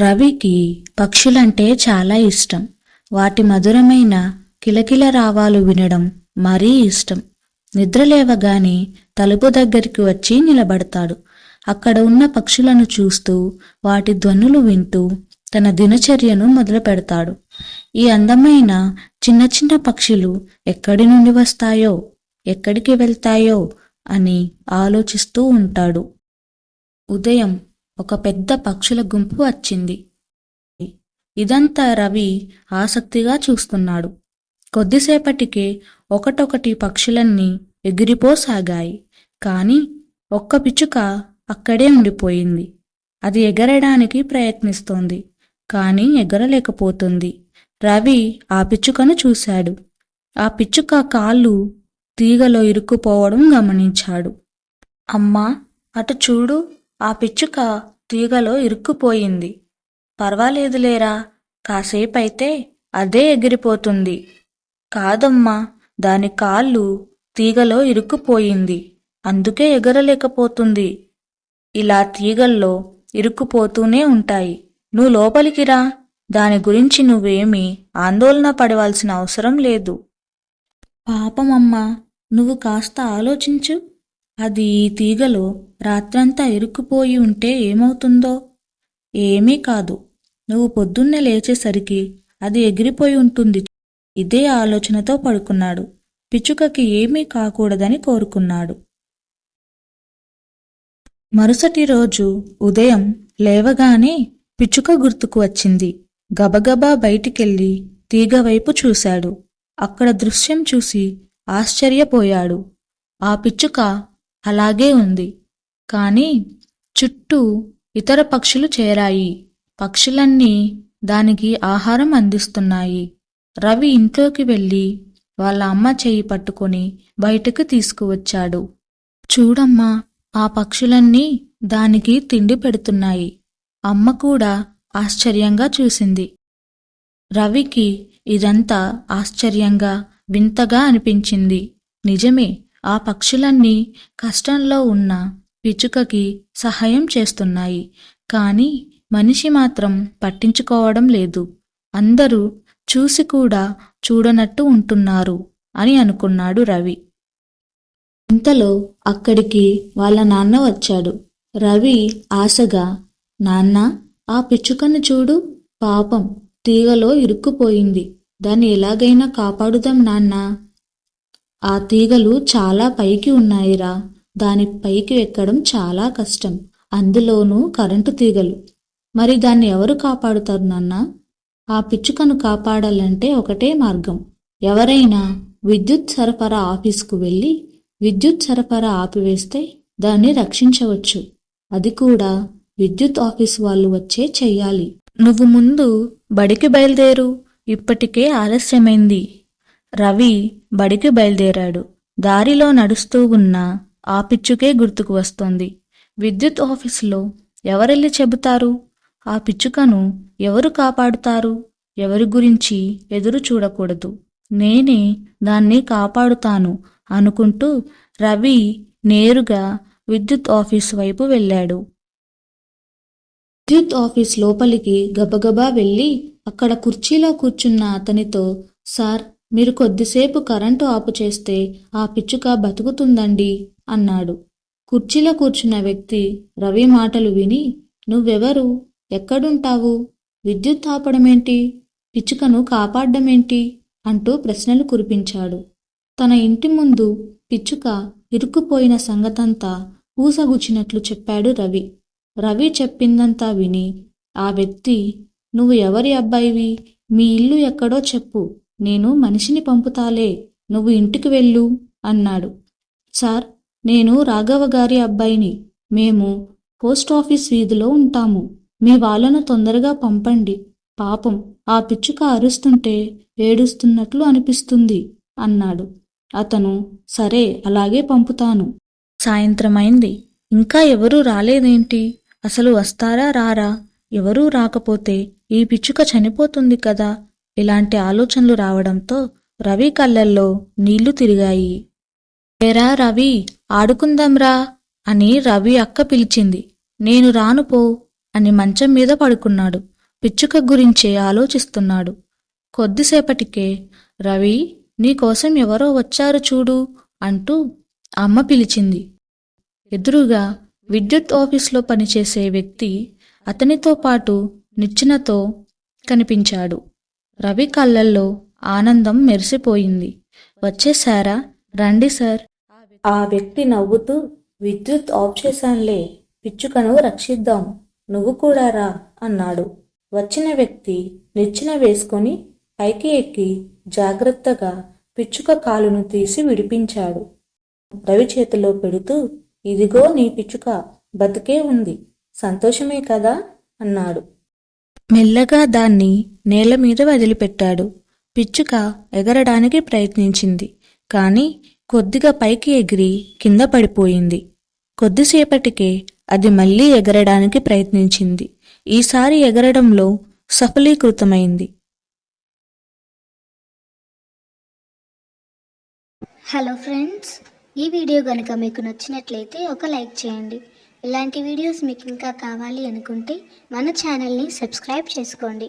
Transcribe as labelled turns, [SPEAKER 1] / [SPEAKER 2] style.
[SPEAKER 1] రవికి పక్షులంటే చాలా ఇష్టం. వాటి మధురమైన కిలకిల రావాలు వినడం మరీ ఇష్టం. నిద్రలేవగానే తలుపు దగ్గరికి వచ్చి నిలబడతాడు. అక్కడ ఉన్న పక్షులను చూస్తూ వాటి ధ్వనులు వింటూ తన దినచర్యను మొదలు పెడతాడు ఈ అందమైన చిన్న చిన్న పక్షులు ఎక్కడి నుండి వస్తాయో ఎక్కడికి వెళ్తాయో అని ఆలోచిస్తూ ఉంటాడు. ఉదయం ఒక పెద్ద పక్షుల గుంపు వచ్చింది. ఇదంతా రవి ఆసక్తిగా చూస్తున్నాడు. కొద్దిసేపటికే ఒకటొకటి పక్షులన్నీ ఎగిరిపోసాగాయి. కాని ఒక్క పిచ్చుక అక్కడే ఉండిపోయింది. అది ఎగరడానికి ప్రయత్నిస్తోంది కాని ఎగరలేకపోతుంది. రవి ఆ పిచ్చుకను చూశాడు. ఆ పిచ్చుక కాళ్ళు తీగలో ఇరుక్కుపోవడం గమనించాడు. అమ్మా అటు చూడు. ఆ పిచ్చుక తీగలో ఇరుక్కుపోయింది. పర్వాలేదులేరా కాసేపైతే అదే ఎగిరిపోతుంది. కాదమ్మా దాని కాళ్ళు తీగలో ఇరుక్కుపోయింది. అందుకే ఎగరలేకపోతుంది. ఇలా తీగల్లో ఇరుక్కుపోతూనే ఉంటాయి. నువ్వు లోపలికి రా. దాని గురించి నువ్వేమీ ఆందోళన పడవలసిన అవసరం లేదు. పాపమమ్మా నువ్వు కాస్త ఆలోచించు. అది ఈ తీగలో రాత్రంతా ఇరుక్కుపోయి ఉంటే ఏమవుతుందో? ఏమీ కాదు. నువ్వు పొద్దున్నే లేచేసరికి అది ఎగిరిపోయి ఉంటుంది. ఇదే ఆలోచనతో పడుకున్నాడు. పిచ్చుకకి ఏమీ కాకూడదని కోరుకున్నాడు. మరుసటి రోజు ఉదయం లేవగానే పిచ్చుక గుర్తుకు వచ్చింది. గబగబా బయటికెళ్ళి తీగవైపు చూశాడు. అక్కడ దృశ్యం చూసి ఆశ్చర్యపోయాడు. ఆ పిచ్చుక అలాగే ఉంది. కాని చుట్టూ ఇతర పక్షులు చేరాయి. పక్షులన్నీ దానికి ఆహారం అందిస్తున్నాయి. రవి ఇంట్లోకి వెళ్ళి వాళ్ళ అమ్మ చేయి పట్టుకొని బయటకు తీసుకువచ్చాడు. చూడమ్మా ఆ పక్షులన్నీ దానికి తిండి పెడుతున్నాయి. అమ్మ కూడా ఆశ్చర్యంగా చూసింది. రవికి ఇదంతా ఆశ్చర్యంగా వింతగా అనిపించింది. నిజమే ఆ పక్షులన్నీ కష్టంలో ఉన్న పిచ్చుకకి సహాయం చేస్తున్నాయి. కానీ మనిషి మాత్రం పట్టించుకోవడం లేదు. అందరూ చూసి కూడా చూడనట్టు ఉంటున్నారు అని అనుకున్నాడు రవి. ఇంతలో అక్కడికి వాళ్ళ నాన్న వచ్చాడు. రవి ఆశగా నాన్న ఆ పిచ్చుకను చూడు. పాపం తీగలో ఇరుక్కుపోయింది. దాన్ని ఎలాగైనా కాపాడుదాం నాన్నా. ఆ తీగలు చాలా పైకి ఉన్నాయిరా. దాని పైకి ఎక్కడం చాలా కష్టం. అందులోనూ కరెంటు తీగలు. మరి దాన్ని ఎవరు కాపాడుతారు నాన్న? ఆ పిచ్చుకను కాపాడాలంటే ఒకటే మార్గం. ఎవరైనా విద్యుత్ సరఫరా ఆఫీస్కు వెళ్ళి విద్యుత్ సరఫరా ఆపివేస్తే దాన్ని రక్షించవచ్చు. అది కూడా విద్యుత్ ఆఫీస్ వాళ్ళు వచ్చే చెయ్యాలి. నువ్వు ముందు బడికి బయలుదేరు. ఇప్పటికే ఆలస్యమైంది. రవి బడికి బయలుదేరాడు. దారిలో నడుస్తూ ఉన్న ఆ పిచ్చుకే గుర్తుకు వస్తోంది. విద్యుత్ ఆఫీసులో ఎవరెళ్ళి చెబుతారు? ఆ పిచ్చుకను ఎవరు కాపాడుతారు? ఎవరి గురించి ఎదురు చూడకూడదు. నేనే దాన్ని కాపాడుతాను అనుకుంటూ రవి నేరుగా విద్యుత్ ఆఫీస్ వైపు వెళ్ళాడు. విద్యుత్ ఆఫీస్ లోపలికి గబగబా వెళ్ళి అక్కడ కుర్చీలో కూర్చున్న అతనితో సార్ మీరు కొద్దిసేపు కరెంటు ఆపు చేస్తే ఆ పిచ్చుక బతుకుతుందండి అన్నాడు. కుర్చీలో కూర్చున్న వ్యక్తి రవి మాటలు విని నువ్వెవరు? ఎక్కడుంటావు? విద్యుత్ ఆపడమేంటి? పిచ్చుకను కాపాడ్డమేంటి? అంటూ ప్రశ్నలు కురిపించాడు. తన ఇంటి ముందు పిచ్చుక ఇరుక్కుపోయిన సంగతంతా ఊసగుచ్చినట్లు చెప్పాడు రవి. రవి చెప్పిందంతా విని ఆ వ్యక్తి నువ్వు ఎవరి అబ్బాయివి? మీ ఇల్లు ఎక్కడో చెప్పు. నేను మనిషిని పంపుతాలే నువ్వు ఇంటికి వెళ్ళు అన్నాడు. సార్ నేను రాఘవ గారి అబ్బాయిని. మేము పోస్ట్ ఆఫీస్ వీధిలో ఉంటాము. మీ వాళ్ళను తొందరగా పంపండి. పాపం ఆ పిచ్చుక అరుస్తుంటే ఏడుస్తున్నట్లు అనిపిస్తుంది అన్నాడు. అతను సరే అలాగే పంపుతాను. సాయంత్రమైంది. ఇంకా ఎవరూ రాలేదేంటి? అసలు వస్తారా రారా? ఎవరూ రాకపోతే ఈ పిచ్చుక చనిపోతుంది కదా ఇలాంటి ఆలోచనలు రావడంతో రవి కళ్ళల్లో నీళ్ళు తిరిగాయి. ఏరా రవి ఆడుకుందాంరా అని రవి అక్క పిలిచింది. నేను రాను పో అని మంచం మీద పడుకున్నాడు. పిచ్చుక గురించే ఆలోచిస్తున్నాడు. కొద్దిసేపటికే రవి నీకోసం ఎవరో వచ్చారు చూడు అంటూ అమ్మ పిలిచింది. ఎదురుగా విద్యుత్ ఆఫీస్లో పనిచేసే వ్యక్తి అతనితో పాటు నిచ్చెనతో కనిపించాడు. రవి కళ్ళల్లో ఆనందం మెరిసిపోయింది. వచ్చేసారా రండి సార్. ఆ వ్యక్తి నవ్వుతూ విద్యుత్ ఆఫ్ చేశానులే పిచ్చుకను రక్షిద్దాం నువ్వు కూడా రా అన్నాడు. వచ్చిన వ్యక్తి నిచ్చెన వేసుకొని పైకి ఎక్కి జాగ్రత్తగా పిచ్చుక కాలును తీసి విడిపించాడు. రవి చేతిలో పెడుతూ ఇదిగో నీ పిచ్చుక బతికే ఉంది సంతోషమే కదా అన్నాడు. మెల్లగా దాన్ని నేల మీద వదిలిపెట్టాడు. పిచ్చుక ఎగరడానికి ప్రయత్నించింది. కానీ కొద్దిగా పైకి ఎగిరి కింద పడిపోయింది. కొద్దిసేపటికే అది మళ్ళీ ఎగరడానికి ప్రయత్నించింది. ఈసారి ఎగరడంలో సఫలీకృతమైంది.
[SPEAKER 2] హలో ఫ్రెండ్స్ ఈ వీడియో కనుక మీకు నచ్చినట్లయితే ఒక లైక్ చేయండి. ఇలాంటి వీడియోస్ మీకు ఇంకా కావాలి అనుకుంటే మన ఛానల్ని సబ్స్క్రైబ్ చేసుకోండి.